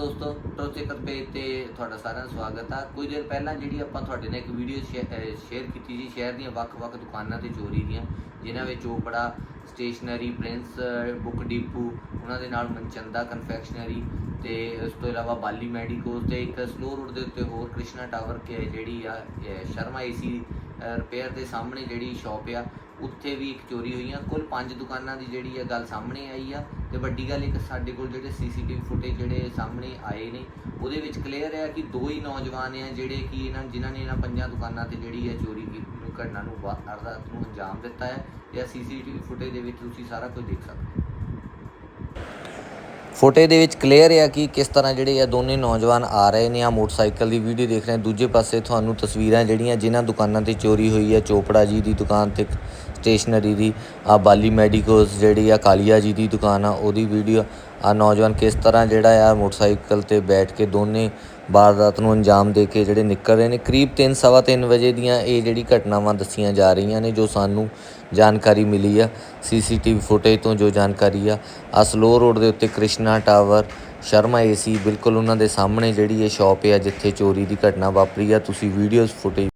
ਦੋਸਤੋ ਟੋਚੇਕਰ ਪੇਜ ਤੇ ਤੁਹਾਡਾ ਸਾਰਿਆਂ ਦਾ ਸਵਾਗਤ ਆ। ਕੁਝ ਦਿਨ ਪਹਿਲਾਂ ਜਿਹੜੀ ਆਪਾਂ ਤੁਹਾਡੇ ਨਾਲ ਇੱਕ ਵੀਡੀਓ ਸ਼ੇਅਰ ਕੀਤੀ ਸੀ, ਸ਼ਹਿਰ ਦੀਆਂ ਵੱਖ-ਵੱਖ ਦੁਕਾਨਾਂ ਤੇ ਚੋਰੀ ਦੀਆਂ, ਜਿਨ੍ਹਾਂ ਵਿੱਚ Chopra stationery prince book depot ਉਹਨਾਂ ਦੇ ਨਾਲ ਮਨਚੰਦਾ ਕਨਫੈਕਸ਼ਨਰੀ ਤੇ ਇਸ ਤੋਂ ਇਲਾਵਾ ਬਾਲੀ ਮੈਡੀਕੋਸ ਤੇ ਇੱਕ ਸਲੋ ਰੋਡ ਦੇ ਉੱਤੇ ਹੋਰ ਕ੍ਰਿਸ਼ਨਾ ਟਾਵਰ ਕੇ ਜਿਹੜੀ ਆ ਇਹ ਸ਼ਰਮਾ ਏਸੀ ਰਿਪੇਅਰ ਦੇ ਸਾਹਮਣੇ ਜਿਹੜੀ ਸ਼ਾਪ ਆ ਉੱਥੇ ਵੀ ਇੱਕ ਚੋਰੀ ਹੋਈ ਆ। ਕੁੱਲ ਪੰਜ ਦੁਕਾਨਾਂ ਦੀ ਜਿਹੜੀ ਆ ਗੱਲ ਸਾਹਮਣੇ ਆਈ ਆ ਤੇ ਵੱਡੀ ਗੱਲ ਇੱਕ ਸਾਡੇ ਕੋਲ ਜਿਹੜੇ ਸੀਸੀਟੀਵੀ ਫੁਟੇਜ ਜਿਹੜੇ ਸਾਹਮਣੇ ਆਏ ਨੇ, ਉਹਦੇ ਵਿੱਚ ਕਲੀਅਰ ਹੈ ਕਿ ਦੋ ਹੀ ਨੌਜਵਾਨ ਆ ਜਿਹੜੇ ਕਿ ਇਹਨਾਂ, ਜਿਨ੍ਹਾਂ ਨੇ ਇਹਨਾਂ ਪੰਜਾਂ ਦੁਕਾਨਾਂ ਤੇ ਜਿਹੜੀ ਹੈ ਚੋਰੀ ਕੀ, ਘਟਨਾ ਨੂੰ ਵਾਰਦਾਤ ਨੂੰ ਅੰਜਾਮ ਦਿੱਤਾ ਹੈ। ਇਹ ਸੀਸੀਟੀਵੀ ਫੁਟੇਜ ਦੇ ਵਿੱਚ ਤੁਸੀਂ ਸਾਰਾ ਕੁਝ ਦੇਖ ਸਕਦੇ ਹੋ। ਫੋਟੋ ਦੇ ਵਿੱਚ ਕਲੀਅਰ ਹੈ ਕਿ ਕਿਸ ਤਰ੍ਹਾਂ ਜਿਹੜੇ ਆ ਦੋਨੇ ਨੌਜਵਾਨ ਆ ਰਹੇ ਨੇ। ਆ ਮੋਟਰਸਾਈਕਲ ਦੀ ਵੀਡੀਓ ਦੇਖ ਰਹੇ ਦੂਜੇ ਪਾਸੇ ਤੁਹਾਨੂੰ ਤਸਵੀਰਾਂ ਜਿਹੜੀਆਂ ਜਿਨ੍ਹਾਂ ਦੁਕਾਨਾਂ ਤੇ ਚੋਰੀ ਹੋਈ ਹੈ। ਚੋਪੜਾ ਜੀ ਦੀ ਦੁਕਾਨ ਤੇ ਸਟੇਸ਼ਨਰੀ ਦੀ ਆ ਬਾਲੀ ਮੈਡੀਕੋਸ ਜਿਹੜੀ ਆ, ਕਾਲੀਆ ਜੀ ਦੀ ਦੁਕਾਨ ਆ, ਉਹਦੀ ਵੀਡੀਓ ਆ ਨੌਜਵਾਨ ਕਿਸ ਤਰ੍ਹਾਂ ਜਿਹੜਾ ਆ ਮੋਟਰਸਾਈਕਲ ਤੇ ਬੈਠ ਕੇ ਦੋਨੇ ਵਾਰਦਾਤ ਨੂੰ ਅੰਜਾਮ ਦੇ ਕੇ ਜਿਹੜੇ ਨਿਕਲ ਰਹੇ ਨੇ, ਕਰੀਬ 3:30 ਵਜੇ ਦੀਆਂ ਇਹ ਜਿਹੜੀ ਘਟਨਾਵਾਂ ਦੱਸੀਆਂ ਜਾ ਰਹੀਆਂ ਨੇ, ਜੋ ਸਾਨੂੰ ਜਾਣਕਾਰੀ ਮਿਲੀ ਆ ਸੀਸੀਟੀਵੀ ਫੁਟੇਜ ਤੋਂ ਜੋ ਜਾਣਕਾਰੀ ਆ ਆ ਸਲੋ ਰੋਡ ਦੇ ਉੱਤੇ ਕ੍ਰਿਸ਼ਨਾ ਟਾਵਰ ਸ਼ਰਮਾ ਏਸੀ ਬਿਲਕੁਲ ਉਹਨਾਂ ਦੇ ਸਾਹਮਣੇ ਜਿਹੜੀ ਇਹ ਸ਼ਾਪ ਆ, ਜਿੱਥੇ ਚੋਰੀ ਦੀ ਘਟਨਾ ਵਾਪਰੀ ਆ, ਤੁਸੀਂ ਵੀਡੀਓਜ਼ ਫੁਟੇਜ